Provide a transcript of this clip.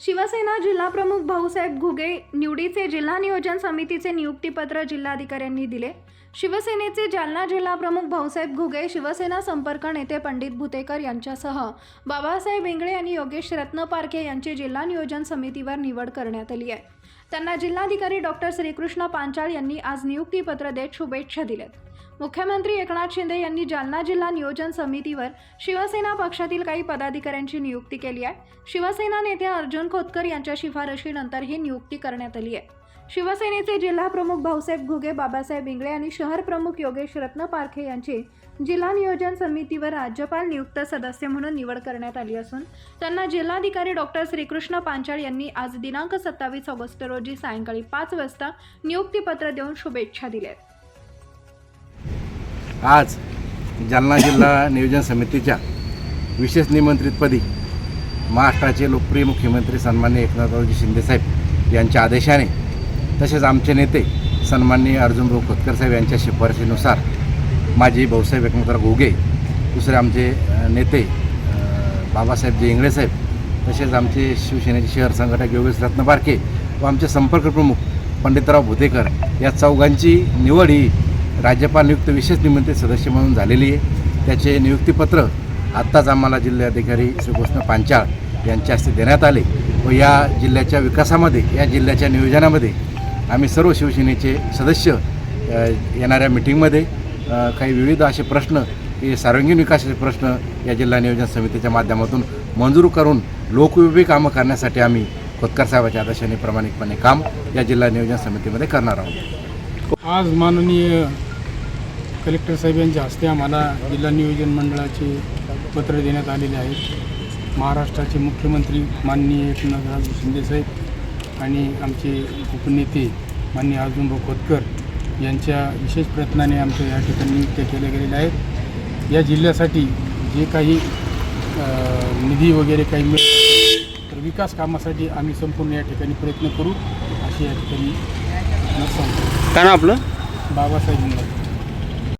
शिवसेना जिल्हाप्रमुख भाऊसाहेब घुगे निवडीचे जिल्हा नियोजन समितीचे नियुक्तीपत्र जिल्हाधिकाऱ्यांनी दिले. शिवसेनेचे जालना जिल्हाप्रमुख भाऊसाहेब घुगे शिवसेना संपर्क नेते पंडित भुतेकर यांच्यासह बाबासाहेब इंगळे आणि योगेश रत्नपारखे यांची जिल्हा नियोजन समितीवर निवड करण्यात आली आहे. त्यांना जिल्हाधिकारी डॉक्टर श्रीकृष्ण पांचाळ यांनी आज नियुक्तीपत्र देत शुभेच्छा दिल्यात. मुख्यमंत्री एकनाथ शिंदे यांनी जालना जिल्हा नियोजन समितीवर शिवसेना पक्षातील काही पदाधिकाऱ्यांची नियुक्ती केली आहे. शिवसेना नेते अर्जुन खोतकर यांच्या शिफारशीनंतर ही नियुक्ती करण्यात आली आहे. शिवसेनेचे जिल्हा प्रमुख भाऊसाहेब घुगे बाबासाहेब इंगळे आणि शहर प्रमुख योगेश रत्न पारखे यांची जिल्हा नियोजन समितीवर राज्यपाल नियुक्त सदस्य म्हणून निवड करण्यात आली असून त्यांना जिल्हाधिकारी डॉक्टर श्रीकृष्ण पांचाळ यांनी आज दिनांक सत्तावीस ऑगस्ट रोजी सायंकाळी पाच वाजता नियुक्तीपत्र देऊन शुभेच्छा दिल्या आज जालना जिल्हा नियोजन समितीच्या विशेष निमंत्रितपदी महाराष्ट्राचे लोकप्रिय मुख्यमंत्री सन्मान्य एकनाथरावजी शिंदेसाहेब यांच्या आदेशाने तसेच आमचे नेते सन्माननीय अर्जुनभाऊ खोतकर साहेब यांच्या शिफारशीनुसार माजी भाऊसाहेब एकनाथराव घोगे दुसरे आमचे नेते बाबासाहेब जे इंगळेसाहेब तसेच आमचे शिवसेनेचे शहर संघटक योगेश रत्नबारके व आमचे संपर्क प्रमुख पंडितराव भुतेकर या चौघांची निवड ही राज्यपाल नियुक्त विशेष निमंत्रित सदस्य म्हणून झालेली आहे. त्याचे नियुक्तीपत्र आत्ताच आम्हाला जिल्हाधिकारी श्रीकृष्ण पांचाळ यांच्या हस्ते देण्यात आले व या जिल्ह्याच्या विकासामध्ये या जिल्ह्याच्या नियोजनामध्ये आम्ही सर्व शिवसेनेचे सदस्य येणाऱ्या मिटिंगमध्ये काही विविध असे प्रश्न हे सार्वजनिक विकासाचे प्रश्न या जिल्हा नियोजन समितीच्या माध्यमातून मंजूर करून लोकविपी कामं करण्यासाठी आम्ही खोतकर साहेबाच्या आदर्शाने प्रामाणिकपणे काम या जिल्हा नियोजन समितीमध्ये करणार आहोत. आज माननीय कलेक्टर साहेब यांच्या हस्ते आम्हाला जिल्हा नियोजन मंडळाचे पत्र देण्यात आलेले आहेत. महाराष्ट्राचे मुख्यमंत्री माननीय एकनाथराव शिंदेसाहेब आणि आमचे उपनेते माननीय अर्जुनभाऊ खोतकर यांच्या विशेष प्रयत्नाने आमच्या या ठिकाणी नियुक्त्या केल्या गेलेल्या आहेत. या जिल्ह्यासाठी जे काही निधी वगैरे काही मिळत तर विकास कामासाठी आम्ही संपूर्ण या ठिकाणी प्रयत्न करू असे या ठिकाणी सांगतो काय आपलं? बाबासाहेब